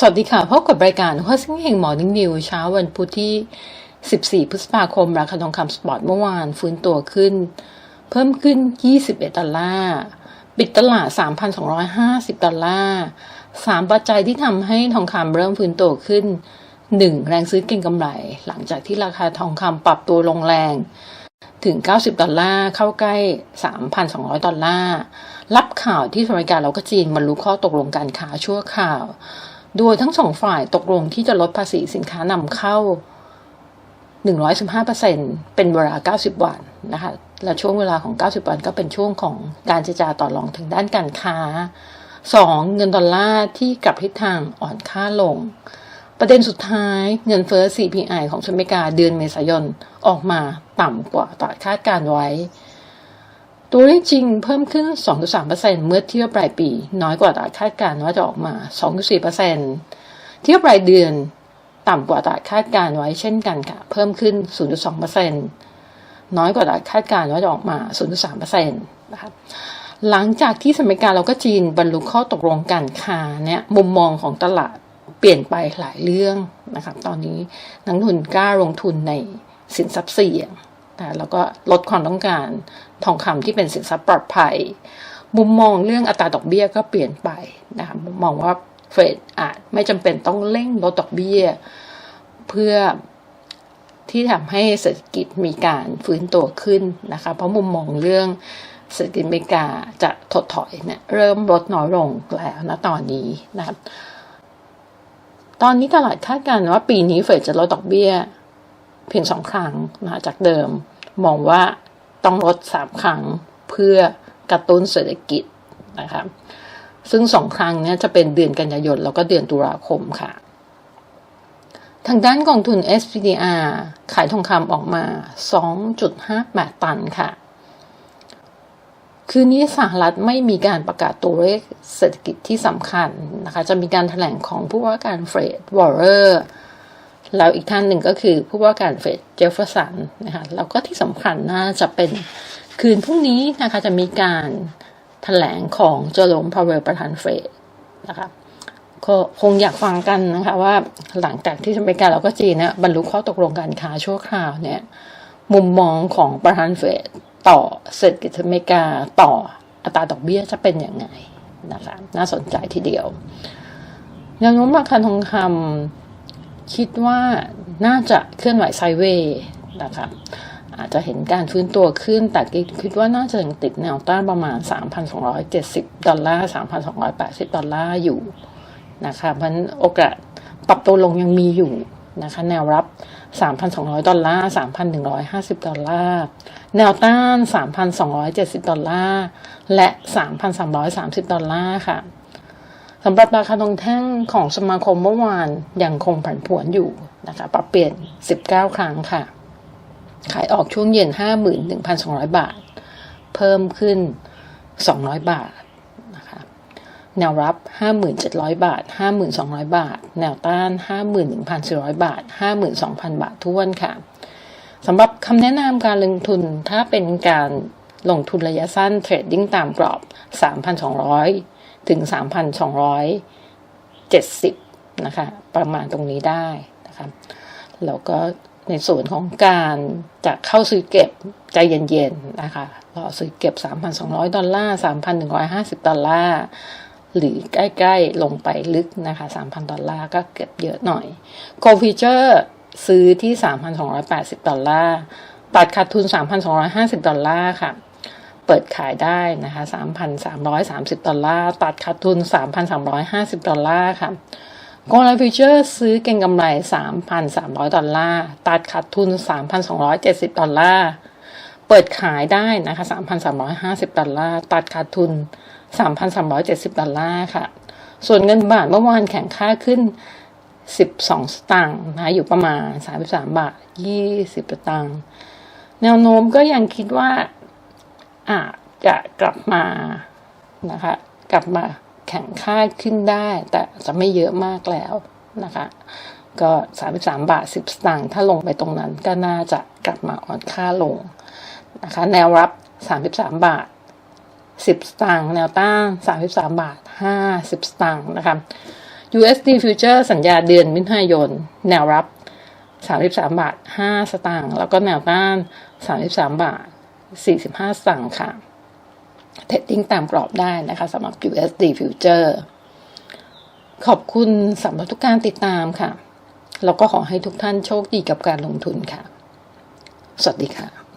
สวัสดีค่ะ พบกับรายการหัวซิ่งเฮงหมอนิ่งนิวเช้าวันพุธที่ 14 พฤษภาคม ราคาทองคำสปอร์ตเมื่อวานฟื้นตัวขึ้น เพิ่มขึ้น 21 ดอลลาร์ ปิดตลาด 3,250 ดอลลาร์สามปัจจัยที่ทำให้ทองคำเริ่มฟื้นตัวขึ้น 1. แรงซื้อเก็งกำไร หลังจากที่ราคาทองคำปรับตัวลงแรงถึง 90 ดอลลาร์ เข้าใกล้ 3,200 ดอลลาร์ รับข่าวที่อเมริกาแล้วก็จีนบรรลุข้อตกลงการค้าชั่วคราว โดยทั้งสองฝ่ายตกลงที่จะลดภาษีสินค้านำเข้า 115%เป็นเวลา 90 วันนะคะ และช่วงเวลาของ 90 วันก็เป็นช่วงของการเจรจาต่อรองทางด้านการค้า 2. เงินดอลลาร์ที่กลับทิศทางอ่อนค่าลง ประเด็นสุดท้ายเงินเฟ้อ CPI ของสหรัฐอเมริกาเดือนเมษายนออกมาต่ำกว่าตลาดคาดการไว้ ตัวเลขจริงเพิ่มขึ้น 2.3%เมื่อเทียบปลายปี น้อยกว่าตลาดคาดการณ์ว่าจะออกมา 2.4%เทียบรายเดือน ต่ำกว่าตลาดคาดการณ์ไว้เช่นกันค่ะ เพิ่มขึ้น 0.2%น้อยกว่าตลาดคาดการณ์ว่าจะออกมา 0.3%นะคะหลังจากที่สหรัฐอเมริกาก็จีนบรรลุข้อตกลงการค้าเนี่ยมุมมองของตลาดเปลี่ยนไปหลายเรื่องนะคะตอนนี้นักทุนกล้าลงทุนในสินทรัพย์เสี่ยง นะแล้วก็ลดความต้องการทองคำที่เป็นสินทรัพย์ปลอดภัย มุมมองเรื่องอัตราดอกเบี้ยก็เปลี่ยนไปนะคะมองว่าเฟดอาจไม่จำเป็นต้องเร่งลดดอกเบี้ย เพื่อที่ทำให้เศรษฐกิจมีการฟื้นตัวขึ้นนะคะ เพราะมุมมองเรื่องเศรษฐกิจอเมริกาจะถดถอยเนี่ยเริ่มลดน้อยลงแล้วนะตอนนี้นะครับ ตอนนี้ตลาดคาดการณ์ว่าปีนี้เฟดจะลดดอกเบี้ย เพียงสองครั้งนะจากเดิม มองว่าต้องลดสามครั้งเพื่อกระตุ้นเศรษฐกิจนะคะซึ่งสองครั้งนี้จะเป็นเดือนกันยายนแล้วก็เดือนตุลาคมค่ะ ทางด้านกองทุน SPDR ขายทองคำออกมา 2.58 ตันค่ะ คืนนี้สหรัฐไม่มีการประกาศตัวเลขเศรษฐกิจที่สำคัญนะคะ จะมีการถแถลงของผู้ว่าการเฟรดวอร์เรอร์ แล้วอีกท่านหนึ่งก็คือผู้ว่าการเฟดเจฟเฟอร์สันนะคะแล้วก็ที่สำคัญน่าจะเป็นคืนพรุ่งนี้นะคะจะมีการถแถลงของเจอร์มพาวเวลประธานเฟดนะคะก็คงอยากฟังกันนะคะว่าหลังจากที่อเมริกาแล้วก็จีนเนี่ยบรรลุข้อตกลงการค้าชั่วคราวเนี่ยมุมมองของประธานเฟดต่อเศรษฐกิจอเมริกาต่ออัตราดอกเบี้ยจะเป็นอยังไงนะคะน่าสนใจทีเดียวแนวโน้มราคาทองคำ คิดว่าน่าจะเคลื่อนไหวไซเวย์นะคะอาจจะเห็นการฟื้นตัวขึ้น แต่คิดว่าน่าจะยังติดแนวต้านประมาณ 3,270 ดอลลาร์ 3,280 ดอลลาร์อยู่นะคะเพราะโอกาสปรับตัวลงยังมีอยู่นะคะแนวรับ 3,200 ดอลลาร์ 3,150 ดอลลาร์ แนวต้าน 3,270 ดอลลาร์ และ 3,330 ดอลลาร์ค่ะำหรับราคาทองแท่งของสมาคมเมื่อวานยังคงผันผวนอยู่นะคะปรับเปลี่ยน 19 ครั้งค่ะ ขายออกช่วงเย็น 51,200 บาท เพิ่มขึ้น 200 บาทนะคะแนวรับ 5,700 บาท 5,200 บาท แนวต้าน 51,400 บาท 52,000 บาททุวนค่ะสำหรับคำแนะนำการลงทุนถ้าเป็นการลงทุนระยะสั้นเทรดดิ้งตามกรอบ 3,200 ถึง 3,270 นะคะ ประมาณตรงนี้ได้นะคะแล้วก็ในส่วนของการจะเข้าซื้อเก็บใจเย็นๆนะคะรอซื้อเก็บ 3,200 ดอลลาร์ 3,150 ดอลลาร์หรือใกล้ๆ ลงไปลึกนะคะ 3,000 ดอลลาร์ก็เก็บเยอะหน่อยโคฟิเจอร์ซื้อที่ 3,280 ดอลลาร์ ตัดขาดทุน 3,250 ดอลลาร์ค่ะ เปิดขายได้นะคะ3,330 ดอลลาร์ ตัดขาดทุน 3,350 ดอลลาร์ค่ะกองไลฟิเจอร์ซื้อเก็งกำไร 3,300 ดอลลาร์ ตัดขาดทุน 3,270 ดอลลาร์ เปิดขายได้นะคะ3,350 ดอลลาร์ ตัดขาดทุน 3,370 ดอลลาร์ค่ะ ส่วนเงินบาทเมื่อวานแข่งค่าขึ้น 12 สตางค์นะอยู่ประมาณ 33 บาท 20 สตางค์ แนวโน้มก็ยังคิดว่า อาจจะกลับมานะคะ กลับมาแข่งค่าขึ้นได้ แต่จะไม่เยอะมากแล้วนะคะ ก็ 33 บาท 10 สตางค์ถ้าลงไปตรงนั้นก็น่าจะกลับมาอ่อนค่าลงนะคะ แนวรับ 33 บาท 10 สตางค์แนวต้าน 33 บาท 50 สตางค์นะคะ USD Future สัญญาเดือนมิถุนายน แนวรับ 33 บาท 5 สตางค์แล้วก็แนวต้าน 33 บาท 45สตางค์ค่ะ เทรดดิ้งตามกรอบได้นะคะสำหรับ USD Future ขอบคุณสำหรับทุกการติดตามค่ะ แล้วก็ขอให้ทุกท่านโชคดีกับการลงทุนค่ะ สวัสดีค่ะ